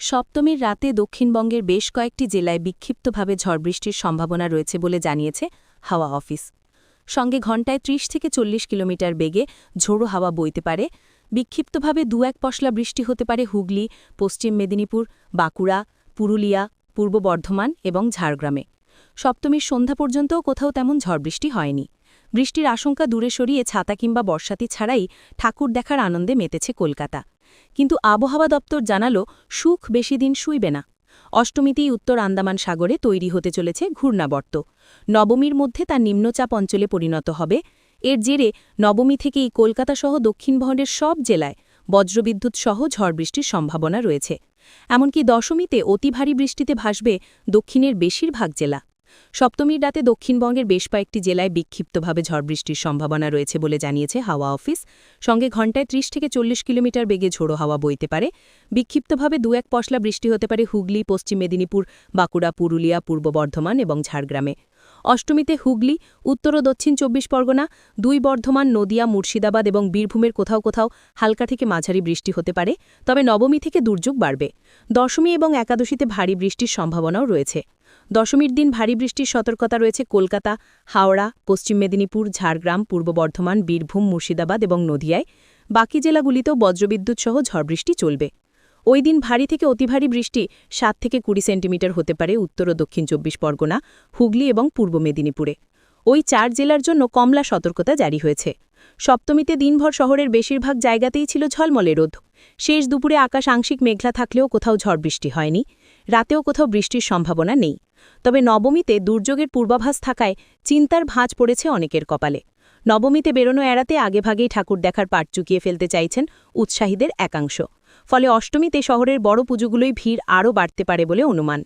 সপ্তমীর রাতে দক্ষিণবঙ্গের বেশ কয়েকটি জেলায় বিক্ষিপ্তভাবে ঝড়বৃষ্টির সম্ভাবনা রয়েছে বলে জানিয়েছে হাওয়া অফিস। সঙ্গে ঘণ্টায় ৩০ থেকে চল্লিশ কিলোমিটার বেগে ঝোড়ো হাওয়া বইতে পারে। বিক্ষিপ্তভাবে দু এক পশলা বৃষ্টি হতে পারে হুগলি, পশ্চিম মেদিনীপুর, বাঁকুড়া, পুরুলিয়া, পূর্ব বর্ধমান এবং ঝাড়গ্রামে। সপ্তমীর সন্ধ্যা পর্যন্তও কোথাও তেমন ঝড়বৃষ্টি হয়নি। বৃষ্টির আশঙ্কা দূরে সরিয়ে ছাতা কিংবা বর্ষাতি ছাড়াই ঠাকুর দেখার আনন্দে মেতেছে কলকাতা। কিন্তু আবহাওয়া দপ্তর জানালো, সুখ বেশি দিন শুইবে না। অষ্টমীতেই উত্তর আন্দামান সাগরে তৈরি হতে চলেছে ঘূর্ণাবর্ত। নবমীর মধ্যে তা নিম্নচাপ অঞ্চলে পরিণত হবে। এর জেরে নবমী থেকেই কলকাতাসহ দক্ষিণবঙ্গের সব জেলায় বজ্রবিদ্যুৎ সহ ঝড় বৃষ্টির সম্ভাবনা রয়েছে। এমনকি দশমীতে অতি ভারী বৃষ্টিতে ভাসবে দক্ষিণের বেশিরভাগ জেলা। সপ্তমীর রাতে দক্ষিণবঙ্গের বেশ কয়েকটি জেলায় বিক্ষিপ্তভাবে ঝড়বৃষ্টির সম্ভাবনা রয়েছে বলে জানিয়েছে হাওয়া অফিস। সঙ্গে ঘণ্টায় ৩০ থেকে চল্লিশ কিলোমিটার বেগে ঝোড়ো হাওয়া বইতে পারে। বিক্ষিপ্তভাবে দু এক পশলা বৃষ্টি হতে পারে হুগলি, পশ্চিম মেদিনীপুর, বাঁকুড়া, পুরুলিয়া, পূর্ব বর্ধমান এবং ঝাড়গ্রামে। অষ্টমীতে হুগলি, উত্তর ও দক্ষিণ চব্বিশ পরগনা, দুই বর্ধমান, নদিয়া, মুর্শিদাবাদ এবং বীরভূমের কোথাও কোথাও হালকা থেকে মাঝারি বৃষ্টি হতে পারে, তবে নবমী থেকে দুর্যোগ বাড়বে। দশমী এবং একাদশীতে ভারী বৃষ্টির সম্ভাবনাও রয়েছে। দশমীর দিন ভারী বৃষ্টির সতর্কতা রয়েছে কলকাতা, হাওড়া, পশ্চিম মেদিনীপুর, ঝাড়গ্রাম, পূর্ব বর্ধমান, বীরভূম, মুর্শিদাবাদ এবং নদিয়ায়। বাকি জেলাগুলিতেও বজ্রবিদ্যুৎ সহ ঝড়বৃষ্টি চলবে। ওই দিন ভারী থেকে অতি ভারী বৃষ্টি সাত থেকে কুড়ি সেন্টিমিটার হতে পারে উত্তর ও দক্ষিণ চব্বিশ পরগনা, হুগলি এবং পূর্ব মেদিনীপুরে। ওই চার জেলার জন্য কমলা সতর্কতা জারি হয়েছে। সপ্তমীতে দিনভর শহরের বেশিরভাগ জায়গাতেই ছিল ঝলমলে রোদ। শেষ দুপুরে আকাশ আংশিক মেঘলা থাকলেও কোথাও ঝড় বৃষ্টি হয়নি। রাতেও কোথাও বৃষ্টির সম্ভাবনা নেই। তবে নবমীতে দুর্যোগের পূর্বাভাস থাকায় চিন্তার ভাঁজ পড়েছে অনেকের কপালে। নবমীতে বেরোনো এড়াতে আগেভাগেই ঠাকুর দেখার পাট চুকিয়ে ফেলতে চাইছেন উৎসাহীদের একাংশ। ফলে অষ্টমীতে শহরের বড় পুজোগুলোই ভিড় আরও বাড়তে পারে বলে অনুমান।